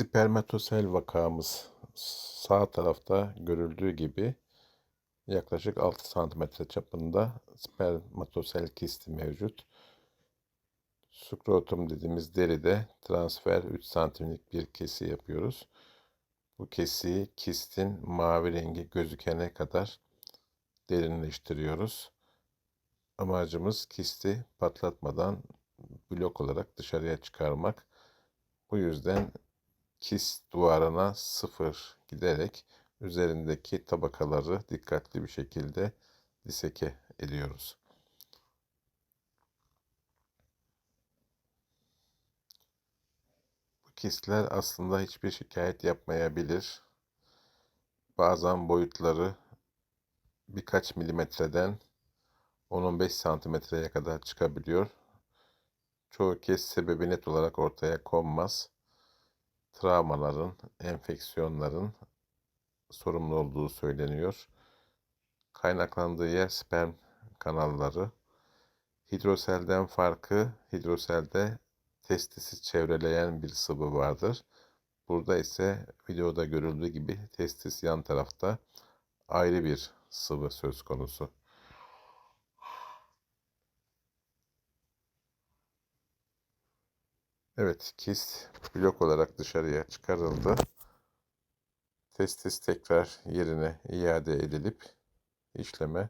Spermatosel vakamız sağ tarafta görüldüğü gibi yaklaşık 6 santimetre çapında spermatosel kisti mevcut. Skrotum dediğimiz deride transfer 3 santimlik bir kesi yapıyoruz. Bu kesiyi kistin mavi rengi gözükene kadar derinleştiriyoruz. Amacımız kisti patlatmadan blok olarak dışarıya çıkarmak. Bu yüzden kist duvarına sıfır giderek üzerindeki tabakaları dikkatli bir şekilde diseke ediyoruz. Bu kistler aslında hiçbir şikayet yapmayabilir. Bazen boyutları birkaç milimetreden 10-15 santimetreye kadar çıkabiliyor. Çoğu kez sebebi net olarak ortaya konmaz travmaların, enfeksiyonların sorumlu olduğu söyleniyor. Kaynaklandığı yer sperm kanalları. Hidroselden farkı, hidroselde testisi çevreleyen bir sıvı vardır. Burada ise videoda görüldüğü gibi testis yan tarafta ayrı bir sıvı söz konusu. Evet, kist blok olarak dışarıya çıkarıldı. Testis tekrar yerine iade edilip işleme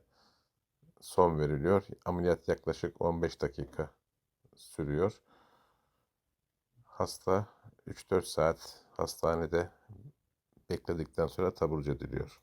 son veriliyor. Ameliyat yaklaşık 15 dakika sürüyor. Hasta 3-4 saat hastanede bekledikten sonra taburcu ediliyor.